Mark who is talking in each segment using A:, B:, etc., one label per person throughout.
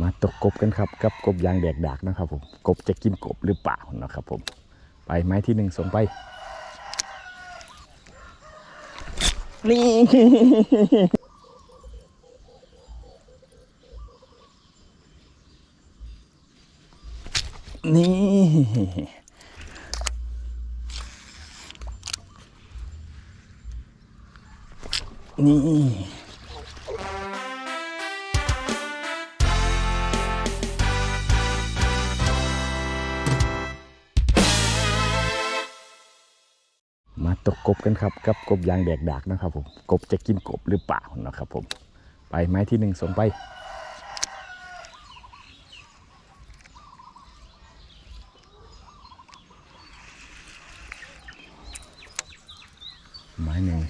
A: มาตกกบกันครับกับกบยางแดกดากนะครับผมกบจะกินกบหรือเปล่านะครับผมไปไม้ที่หนึ่งส่งไปนี่นี่นี่ ตกกบกันครับกับกบยางแดกดากนะครับผมกบจะกินกบหรือเปล่านะครับผมไปไม้ที่หนึ่งส่งไปไม้หนึ่ง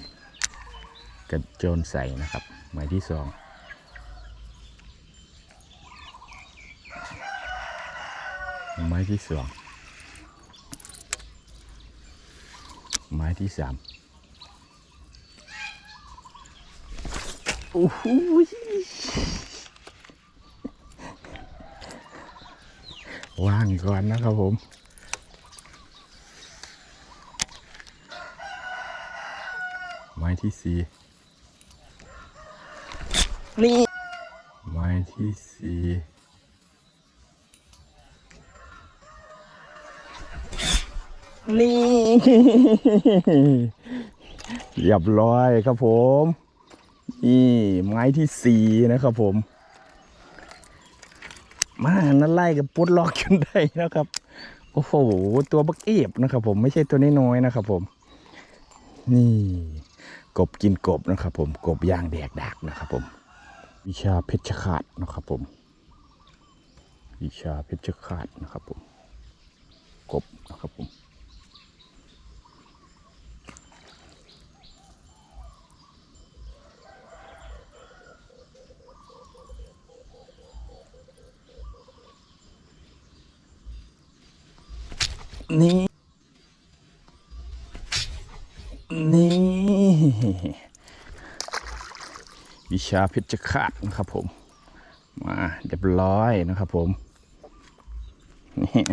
A: กระโจนใส่นะครับ ไม้ที่สองไม้ที่สอง ไม้ที่สามโอ้โหว่างก่อนนะครับผมไม้ที่สี่นี่ไม้ที่สี่ นี่เรียบร้อยครับผม นี่ไม้ที่สี่นะครับผม มานั่นไล่กับปุดล็อกกันได้นะครับ โอ้โห ตัวบักเอฟนะครับผมไม่ใช่ตัวน้อยๆนะครับผม นี่ กบกินกบนะครับผม กบยางแดกดักนะครับผม วิชาเพชรขาดนะครับผม วิชาเพชรขาดนะครับผม กบนะครับผม นี่ นี่วิชาเพชรฆาตนะครับผม มาเรียบร้อยนะครับผมนี่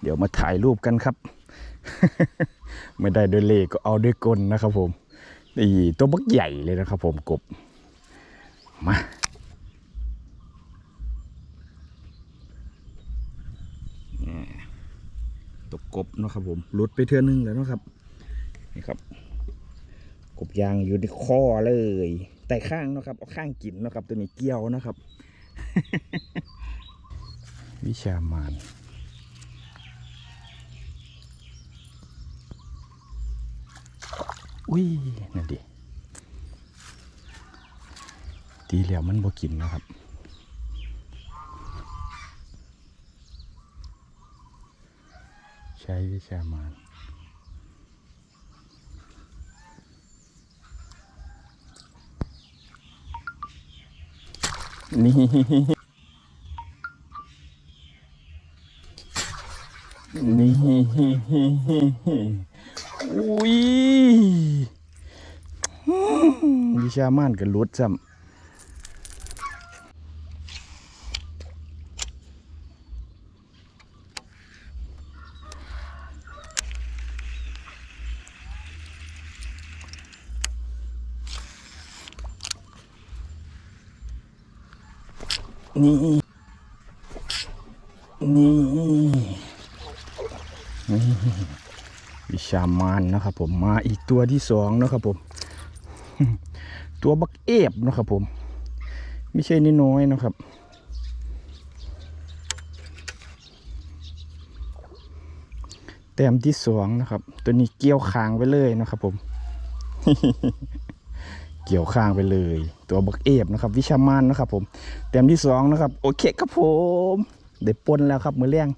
A: เดี๋ยวมาถ่ายรูปกันครับ ไม่ได้ด้วยเลขก็เอาด้วยกลนะครับผมนี่ตัวบักใหญ่เลยนะครับผมกบ มานี่ต กบเนาะครับผมหลุดไปเทือนึงแล้วเนาะครับนี่ครับ กบยางอยู่ในข้อเลยแต่ข้างเนาะครับเอาข้างกินเนาะครับ ตัวนี้เกี่ยวนะครับ วิชามานอุ้ยนั่นดิตีแล้วมันบ่กินนะครับ ใช้วิชามานนี่นี่อุ้ยวิชามานกับรุดซ้ำ นี่ นี่ นี่วิชามานนะครับผมมาอีกตัวที่สองนะครับผม ตัวบักเอฟนะครับผม ไม่ใช่น้อยนะครับ แต้มที่สองนะครับ ตัวนี้เกี่ยวคางไปเลยนะครับผม เกี่ยวข้างไปเลย ตัวบักเอฟนะครับ วิชามานนะครับผมเต็มที่สองนะครับ โอเคครับผมได้ปนแล้วครับมือเลี้ยง